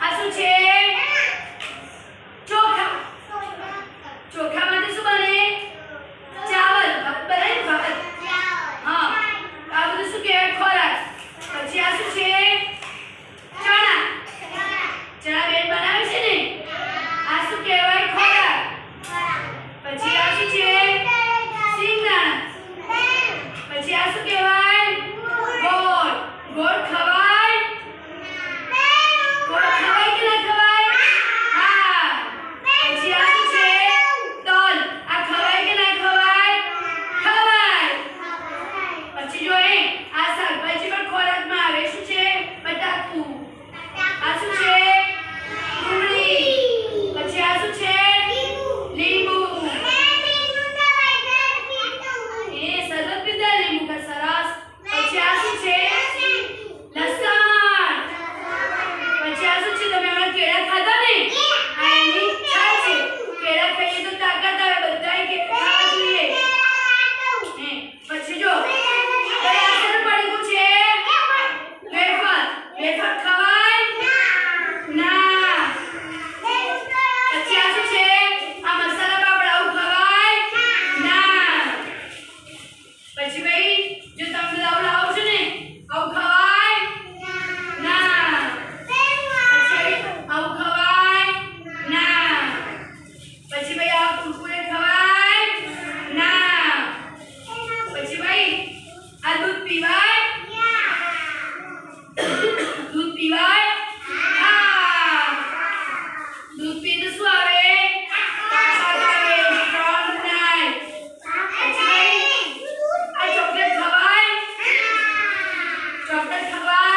આ શું છે? ચોખા. ચોખામાંથી શું બને? ચાવલ. બરાબર ભાત? હા. આ બધું શું કહેવાય? ખોરાક. પછી આ શું છે? ચણા. ચણા બેન બનાવે છે ને? આ શું કહેવાય? ખોરાક. પછી આ શું છે? Israel.